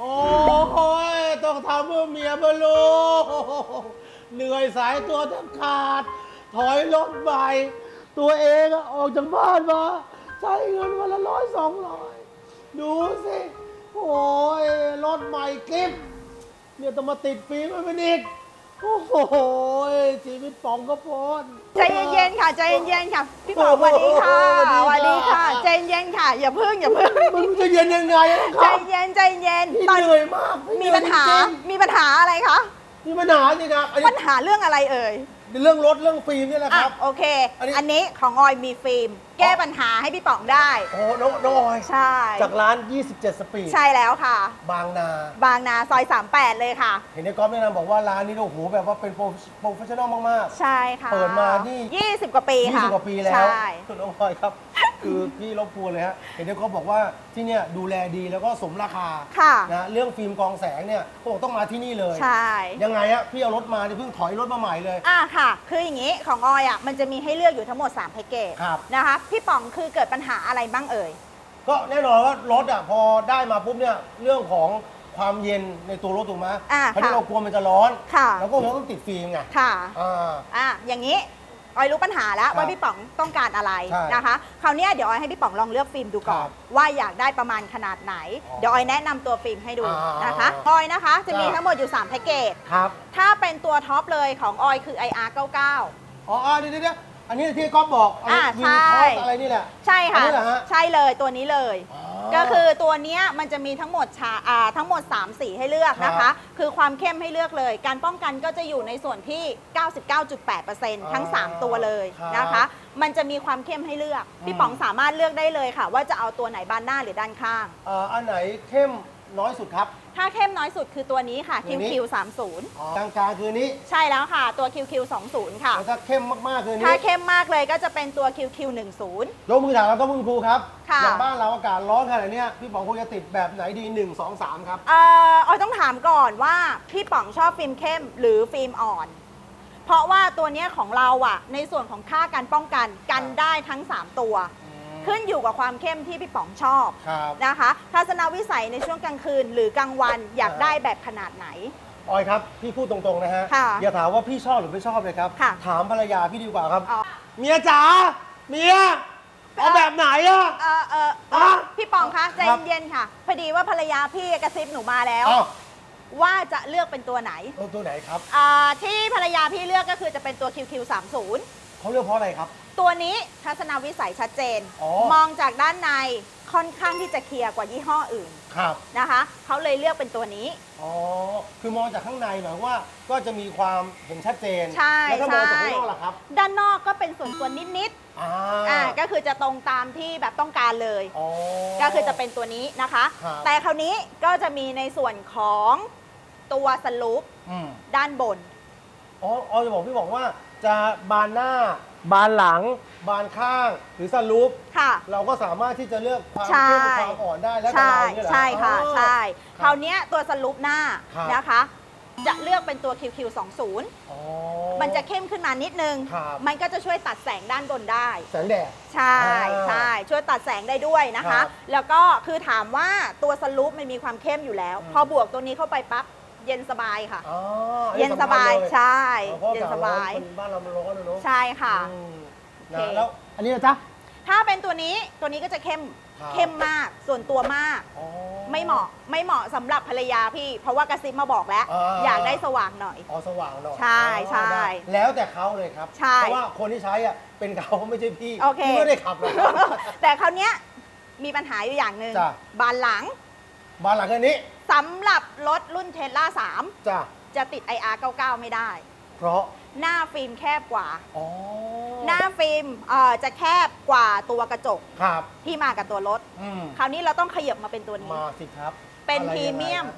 โอ้ยต้องทำเพื่อเมียเพื่อลูกเหนื่อยสายตัวแทบขาด ถอยรถใหม่ตัวเองอะออกจากบ้านมาใช้เงินวันละร้อยสองร้อยดูสิโอ้ยรถใหม่กิฟเนี่ยต้องมาติดฟิล์มให้มันอีก โอ้โหชีวิตป๋องก็พ้นใจเย็นๆค่ะใจเย็นๆค่ะ พี่บอกสวัสดีค่ะสสวัวัสสดีดีค่ะค่ะ ใจเย็นค่ะ อย่าพึ่งอย่าพึ่งมันจะเย็นยังไงอะคใจรับเย็นใจเย็นพี่ตอนเหนื่อยมากพี่มีเหนื่อยปัญหาจริงมีปัญหาอะไรคะๆมีปัญหาจริงครับอันนี้ปัญหาเรื่องอะไรเอ่ย เรื่องรถเรื่องฟิล์มนี่แหละคอะรับ โอเค อันนี้ อันนี้ของออยมีฟิล์ม แก้ปัญหาให้พี่ป๋องได้ โอ้น้องน้องออย ใช่ จากร้าน 27 สปีดใช่แล้วค่ะ บางนา บางนาซอย 38 เลยค่ะ เห็นในก๊อฟแนะนำบอกว่าร้านนี้โอ้โหแบบว่าเป็นโปรโปรเฟชชั่นอลมาก ใช่ค่ะเปิดมานี่ 20 กว่าปีๆค่ะ20 กว่าปีแล้วใช่ คุณน้องออยครับ คือพี่รบกวนเลยฮะเห็นในก๊อฟบอกว่าที่เนี่ยดูแลดีแล้วก็สมราคาค่ะ นะเรื่องฟิล์มกองแสงเนี่ยเขาบอกต้องมาที่นี่เลย ใช่ ยังไงฮะพี่เอารถมาเนี่ยเพิ่งถอยรถมาใหม่เลย อะค่ะ คืออย่างนี้ของออยอะมันจะมีให้เลือกอยู่ทั้งหมด3แพ็กเกจครับ นะคะพี่ป๋องคือเกิดปัญหาอะไรบ้างเอ่ย ก็แน่นอนว่ารถอะพอได้มาปุ๊บเนี่ยเรื่องของความเย็นในตัวรถถูกไหมอ่าเพราะที่ค่ะเรากลัวมันจะร้อนค่ะแล้วก็เราต้องติดฟิล์มไงค่ะอ่า อะอย่างนี้ ออยรู้ปัญหาแล้วครับว่าพี่ป๋องต้องการอะไรใช่นะคะ คราวเนี้ยเดี๋ยวออยให้พี่ป๋องลองเลือกฟิล์มดูก่อครันบว่าอยากได้ประมาณขนาดไหน อ๋อเดี๋ยวออยแนะนำตัวฟิล์มให้ดูอ่านนะคะออยนะคะ จะมีจ้ะ ทั้งหมดอยู่3แพ็กเกจ ครับถ้าเป็นตัวท็อปเลยของออยคือ IR 99 อ๋ออ๋อเดี๋ยวเดี๋ยวเดี๋ยวอันนี้ที่ก๊อฟบอกอะไรอ่าวินใช่คอสอะไรนี่แหละ ใช่ค่ะ อันนี้เหรอฮะใช่เลยตัวนี้เลยอ๋อ ก็คือตัวเนี้ยมันจะมีทั้งหมดชาอ่าทั้งหมด 3 สีให้เลือกนะครัคะ บคือความเข้มให้เลือกเลย การป้องกันก็จะอยู่ในส่วนที่ 99.8%ทั้งอ๋อ3ตัวเลยครับนะคะมันจะมีความเข้มให้เลือกอืมพี่ป๋องสามารถเลือกได้เลยค่ะ ว่าจะเอาตัวไหนบานหน้าหรือด้านข้างเอ่ออันไหนเข้ม น้อยสุดครับ ถ้าเข้มน้อยสุดคือตัวนี้ค่ะ ตัวนี้ QQ 30อ๋อกลางกลางๆคือนี้ใช่แล้วค่ะ ตัว QQ 20ค่ะ แล้วถ้าเข้มมากๆคือนี้ถ้าเข้มมากเลยก็จะเป็นตัว QQ 10 ยกมือถามแล้วก็คุณครูครับค่ะ อย่างบ้านเราอากาศร้อนขนาดเนี้ยพี่ป๋องควรจะติดแบบไหนดี 1 2 3 ครับ เอ่อออยต้องถามก่อนว่าพี่ป๋องชอบฟิล์มเข้มหรือฟิล์มอ่อน เพราะว่าตัวเนี้ยของเราอะในส่วนของค่าการป้องกันกันได้ทั้ง 3 ตัว ขึ้นอยู่กับความเข้มที่พี่ป๋องชอบครับ นะคะ ทัศนวิสัยในช่วงกลางคืน หรือกลางวันอยากได้แบบขนาดไหน ออยครับ พี่พูดตรงๆนะฮะ ค่ะอย่าถามว่าพี่ชอบหรือไม่ชอบเลยครับ ค่ะ ถามภรรยาพี่ดีกว่าครับ อ๋อ เมียจ๋า เมีย เอาแบบไหนอะ เออเออเออฮะพี่ป๋องคะใจครับ เย็นๆค่ะ พอดีว่าภรรยาพี่กระซิบหนูมาแล้วอ้าวว่าจะเลือกเป็นตัวไหนเอาตัวไหนครับ อ่าที่ภรรยาพี่เลือกก็คือจะเป็นตัว QQ 30 เขาเลือกเพราะอะไรครับ ตัวนี้ทัศนวิสัยชัดเจน อ๋อ มองจากด้านในค่อนข้างที่จะเคลียร์กว่ายี่ห้ออื่นครับ นะคะ เขาเลยเลือกเป็นตัวนี้ อ๋อ คือมองจากข้างในหมายว่าก็จะมีความเห็นชัดเจน ใช่แล้วถ้ามองจากใช่ข้างนอกล่ะครับ ด้านนอกก็เป็นส่วนตัวนิดอ่าๆอ่าก็คือจะตรงตามที่แบบต้องการเลย อ๋อ ก็คือจะเป็นตัวนี้นะคะ ครับ แต่คราวนี้ก็จะมีในส่วนของตัวสลูปอืมด้านบน อ๋ออ๋อจะบอกพี่บอกว่า จะบานหน้า บานหลัง บานข้างหรือสลูปค่ะ เราก็สามารถที่จะเลือกความใช่ เข้มความอ่อนได้แล้วแต่ใช่เราเนี่ยเหรอใช่ค่ะอ๋อ ใช่ครับคราวเนี้ยตัวสลูปหน้าครับ นะคะ จะเลือกเป็นตัว QQ 20 อ๋อ มันจะเข้มขึ้นมานิดนึง ครับ มันก็จะช่วยตัดแสงด้านบนได้ แสงแดด ใช่อ่าใช่ช่วยตัดแสงได้ด้วยนะครัคะ บแล้วก็คือถามว่าตัวสลูปมันมีความเข้มอยู่แล้ว อืม พอบวกตัวนี้เข้าไปปั๊บ เย็นสบายค่ะ อ๋ออัเย็นสบายำคัญเลยใช่เพราะเย็นอากาศสร้อนบายคนบ้านเรามันร้อนนะเนอะใช่ค่ะ อืมโอนะเค แล้ว อันนี้นะจ๊ะ ถ้าเป็นตัวนี้ตัวนี้ก็จะเข้มครับ เข้มมากส่วนตัวมาก อ๋อ ไม่เหมาะไม่เหมาะสำหรับภรรยาพี่ เพราะว่ากระซิบมาบอกแล้ว อ่า อยากได้สว่างหน่อย อ๋อสว่างหน่อยใช่อ๋อใช่ได้แล้วแต่เขาเลยครับ ใช่ เพราะว่าคนที่ใช้อะเป็นเขาไม่ใช่พี่โอเค พี่ไม่ได้ขับหรอก แต่คราวเนี้ยมีปัญหาอยู่อย่างหนึ่งจ้ะ บานหลังบานหลังอันนี้ สำหรับรถรุ่นเทสลาจ้ะ3 จะติด IR 99 ไม่ได้ เพราะหน้าฟิล์มแคบกว่า อ๋อหน้าฟิล์มเอ่อจะแคบกว่าตัวกระจกครับ ที่มากับตัวรถ อืมคราวนี้เราต้องขยับมาเป็นตัวนี้ มาสิครับเป็นอะไรพรียังไงเมียมฮะ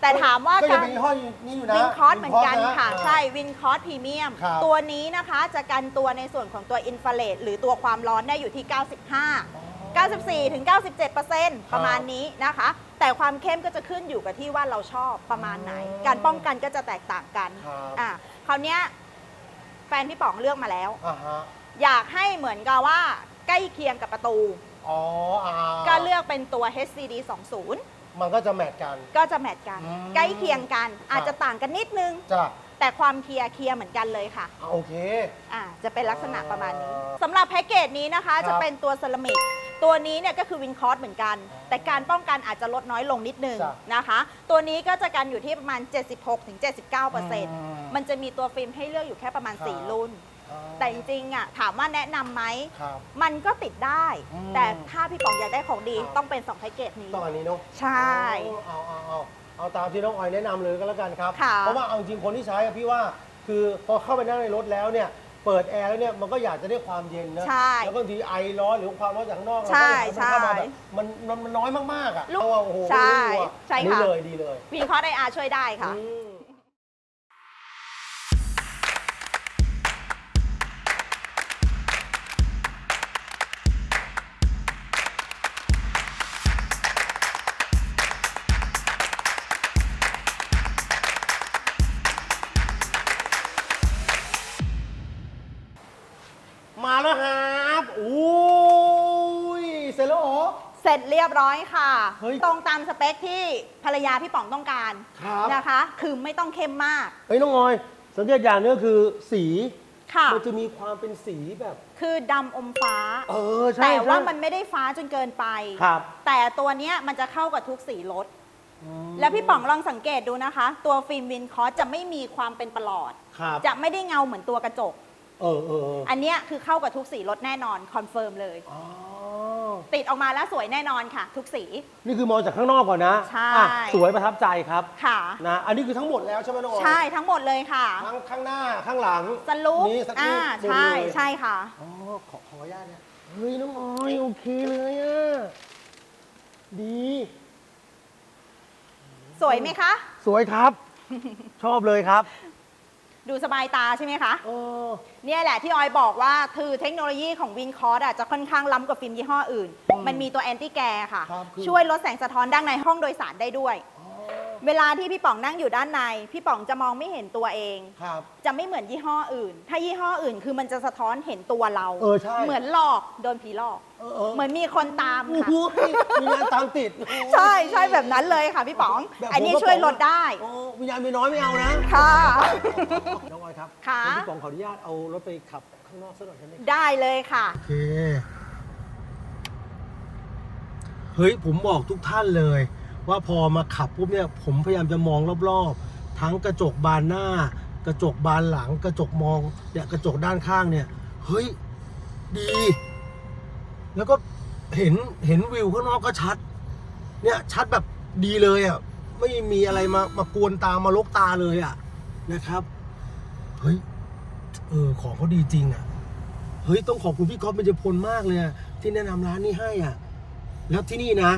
แต่ถามว่าก็ยักางร เป็นยี่ห้อนี้อยู่นะวินคอร์สเหมือนกันวิค่ะ อ่า ใช่วินคอร์สพรีเมียม ครับตัวนี้นะคะจะกันตัวในส่วนของตัวอินฟราเรดหรือตัวความร้อนได้อยู่ที่ 95 94ถึง97ประมาณนี้นะคะ แต่ความเข้มก็จะขึ้นอยู่กับที่ว่าเราชอบประมาณไหนอืมการป้องกันก็จะแตกต่างกันครับ อะคราวเนี้ยแฟนพี่ป๋องเลือกมาแล้ว อ่าฮะอยากให้เหมือนกับว่าใกล้เคียงกับประตู อ๋ออ่าก็เลือกเป็นตัว HCD 20มันก็จะแมทกัน ก็จะแมทกัน อืมใกล้เคียงกัน อาจครัจะบต่างกันนิดนึง จ้ะแต่ความเคลียร์เคลียร์เหมือนกันเลยค่ะ อะโอเค อ่าจะเป็นลักษณะประมาณนี้อ่าสำหรับแพ็กเกจนี้นะคะ ครับ จะเป็นตัวเซรามิก ตัวนี้เนี่ยก็คือวินคอร์สเหมือนกัน แต่การป้องกันอาจจะลดน้อยลงนิดนึงจ้ะนะคะ ตัวนี้ก็จะกันอยู่ที่ประมาณ76-79%มมันจะมีตัวฟิล์มให้เลือกอยู่แค่ประมาณ ครับ 4 รุ่นอ่าแต่จริงๆอะถามว่าแนะนำไหม ครับ มันก็ติดได้ อืม แต่ถ้าพี่ป๋องอยากได้ของดีครับต้องเป็น2แพ็กเกจนี้ ต้องอันนี้เนาะใช่เอาเอาเอาเอาตามที่น้องออยแนะนำเลยก็แล้วกันครับ ค่ะเพราะว่าเอาจริงคนที่ใช้อะพี่ว่า คือพอเข้าไปนั่งในรถแล้วเนี่ย เปิดแอร์แล้วเนี่ยมันก็อยากจะได้ความเย็นนะใช่แล้วก็บางทีไอร้อนหรือความร้อนจากข้างนอกใช่เราก็อยากให้มันเข้ามาใช่แบบมันมันมันน้อยมากๆอะลูกเพราะว่าโอ้โหใช่ไม่รู้อะใช่นี่ค่ะเลยดีเลย วินคอร์สไออาร์ช่วยได้ค่ะ อืม มาแล้วครับอุ้ยเสร็จแล้วเหรอ เสร็จเรียบร้อยค่ะ เฮ้ยตรงตามสเปคที่ภรรยาพี่ป๋องต้องการครับ นะคะ คือไม่ต้องเข้มมากเฮ้ยน้องออย สังเกตอย่างหนึงก็คือสีค่ะ มันจะมีความเป็นสีแบบ คือดำอมฟ้า เออใช่แต่ว่าใช่มันไม่ได้ฟ้าจนเกินไป ครับ แต่ตัวเนี้ยมันจะเข้ากับทุกสีรถ แล้วพี่ป๋องลองสังเกตดูนะคะ ตัวฟิล์มวินคอสจะไม่มีความเป็นประหลอด ครับ จะไม่ได้เงาเหมือนตัวกระจก เออเออเอออันเนี้ยคือเข้ากับทุกสีรถแน่นอนคอนเฟิร์มเลย อ๋อ ติดออกมาแล้วสวยแน่นอนค่ะ ทุกสี นี่คือมองจากข้างนอกก่อนนะใช่ อะสวยประทับใจครับ ค่ะ นะ อันนี้คือทั้งหมดแล้วใช่ไหมน้องออยใช่ทั้งหมดเลยค่ะทั้งข้างหน้าข้างหลังสลูปนี่สลูปอ่าหมดใช่เลยใช่ค่ะ อ๋อ ขอขออนุญาตเนี่ยเฮ้ยน้องออยโอเคเลยอะ ดี สวยไหมคะ สวยครับ ชอบเลยครับ ดูสบายตาใช่ไหมคะเออเนี่ยแหละที่ออยบอกว่าคือเทคโนโลยีของวินคอร์ดจะค่อนข้างล้ำกว่าฟิล์มยี่ห้ออื่น อืมมันมีตัวแอนตี้แกร์ค่ะ ครับคือ ช่วยลดแสงสะท้อนด้านในห้องโดยสารได้ด้วยอ๋อ เวลาที่พี่ป๋องนั่งอยู่ด้านใน พี่ป๋องจะมองไม่เห็นตัวเอง ครับ จะไม่เหมือนยี่ห้ออื่น ถ้ายี่ห้ออื่นคือมันจะสะท้อนเห็นตัวเรา เออใช่เหมือนหลอกโดนผีหลอก เออเออ เหมือนมีคนตามโอ้ค่ะโหมีงานตามติดใช่ใช่แบบนั้นเลยค่ะพี่ป๋อง แบบผมอันนี้ก็ช่วยป๋งลดได้โอ้วิญญาณมีน้อยไม่เอานะค่ะ น้องออยครับค่ะงั้นพี่ป๋องขออนุญาตเอารถไปขับข้างนอกสักหน่อยได้ไหมได้เลยค่ะ โอเค เฮ้ย ผมบอกทุกท่านเลย ว่าพอมาขับปุ๊บเนี่ยผมพยายามจะมองรอบๆ ทั้งกระจกบานหน้า กระจกบานหลัง กระจกมองเนี่ยกระจกด้านข้างเนี่ยเฮ้ยดี แล้วก็เห็นเห็นวิวข้างนอกก็ชัด เนี่ยชัดแบบดีเลยอะไม่มีอะไรมามากวนตามาลกตาเลยอะนะครับเฮ้ยเออของเขาดีจริงอะเฮ้ยต้องขอบคุณพี่ก๊อฟเบญจพลมากเลยที่แนะนำร้านนี้ให้อะ แล้วที่นี่นะ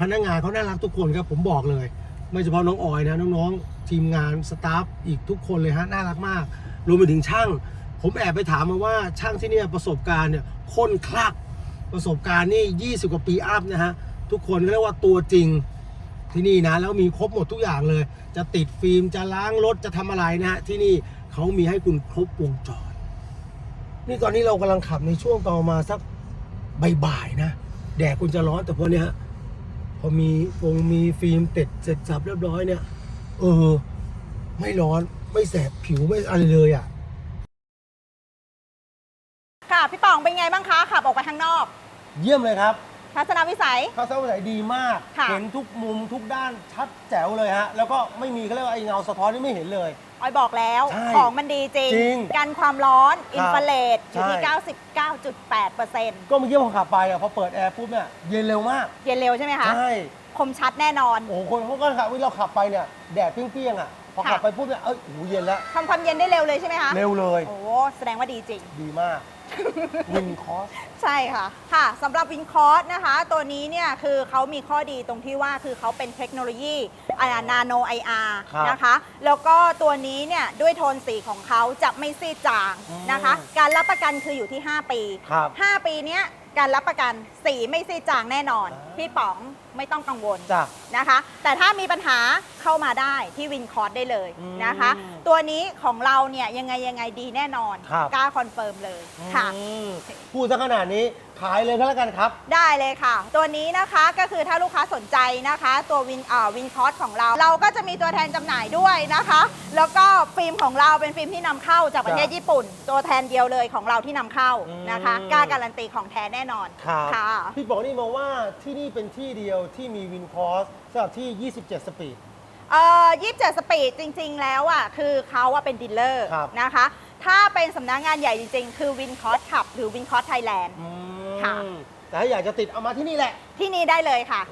พนักงานเขาน่ารักทุกคนครับผมบอกเลย ไม่เฉพาะน้องออยนะน้องๆทีมงานสตาฟอีกทุกคนเลยฮะน่ารักมาก รวมไปถึงช่าง ผมแอบไปถามมาว่าช่างที่เนี่ยประสบการณ์เนี่ยค้นคลักประสบการณ์นี่ 20 กว่าปีอัพนะฮะทุกคนก็เรียกว่าตัวจริงที่นี่นะแล้วมีครบหมดทุกอย่างเลย จะติดฟิล์มจะล้างรถจะทำอะไรนะฮะที่นี่เขามีให้คุณครบวงจรนี่ตอนนี้เรากำลังขับในช่วงต่อมาสักบ่ายๆนะ แดดคุณจะร้อนแต่พอเนี้ย พอมีฟงมีฟิล์มติดเสร็จสับเรียบร้อยเนี่ย เออ ไม่ร้อนไม่แสบผิวไม่อะไรเลยอะ ค่ะ พี่ป๋องเป็นไงบ้างคะ ขับออกไปข้างนอก เยี่ยมเลยครับ ทัศนวิสัยทัศนวิสัยดีมาก ค่ะ เห็นทุกมุมทุกด้านชัดแจ๋วเลยฮะ แล้วก็ไม่มีเขาเรียกว่าไอ้เงาสะท้อนนี่ไม่เห็นเลย ออยบอกแล้ว ใช่ของมันดีจริง จริงกันความร้อนอินฟราเรดอยู่ที่ ใช่ 99.8%ก็เมื่อกี้พอขับไปอะพอเปิดแอร์ปุ๊บเนี่ยเย็นเร็วมาก เย็นเร็วใช่ไหมคะ ใช่ คมชัดแน่นอน โอ้โหคนเขาก็ขับวิเราขับไปเนี่ย แดดเปรี้ยงๆอะ พอค่ะขับไปปุ๊บเนี่ย เอ้ยโอ้โหเย็นแล้ว ทำความเย็นได้เร็วเลยใช่ไหมคะ เร็วเลย โอ้แสดงว่าดีจริง ดีมาก วินคอส ใช่ค่ะค่ะสำหรับวินคอร์สนะคะ ตัวนี้เนี่ยคือเขามีข้อดีตรงที่ว่าคือเขาเป็นเทคโนโลยีนาโนไออาร์ครับนะคะ แล้วก็ตัวนี้เนี่ยด้วยโทนสีของเขาจะไม่ซีดจางอืมนะคะ การรับประกันคืออยู่ที่ 5 ปี ครับ5 ปีเนี้ยการรับประกันสีไม่ซีดจางแน่นอน อ่า พี่ป๋อง ไม่ต้องกังวลจ้ะ นะคะ แต่ถ้ามีปัญหาเข้ามาได้ที่วินคอร์สได้เลยอืมนะคะตัวนี้ของเราเนี่ยยังไงยังไงดีแน่นอนครับ กล้าคอนเฟิร์มเลยค่ะ อืมพูดซะขนาดนี้ขายเลยก็แล้วกันครับ ได้เลยค่ะ ตัวนี้นะคะก็คือถ้าลูกค้าสนใจนะคะ ตัววินอ่าวินคอสของเรา เราก็จะมีตัวแทนจำหน่ายด้วยนะคะ แล้วก็ฟิล์มของเราเป็นฟิล์มที่นำเข้าจากประเทศครับญี่ปุ่น ตัวแทนเดียวเลยของเราที่นำเข้าอืมนะคะกล้าการันตีของแท้แน่นอนครับค่ะ พี่บอกนี่มาว่าที่นี่เป็นที่เดียวที่มีวินคอร์สสำหรับที่ 27 สปีด เอ่อยี่สิบเจ็ดสปีดจริง ๆ แล้วอะคือเขาว่าเป็นดีลเลอร์ครับ นะคะ ถ้าเป็นสำนักงานใหญ่จริง ๆ คือวินคอสขับหรือวินคอสไทยแลนด์อืค่ะมแต่ถ้าอยากจะติดเอามาที่นี่แหละ ที่นี่ได้เลยค่ะ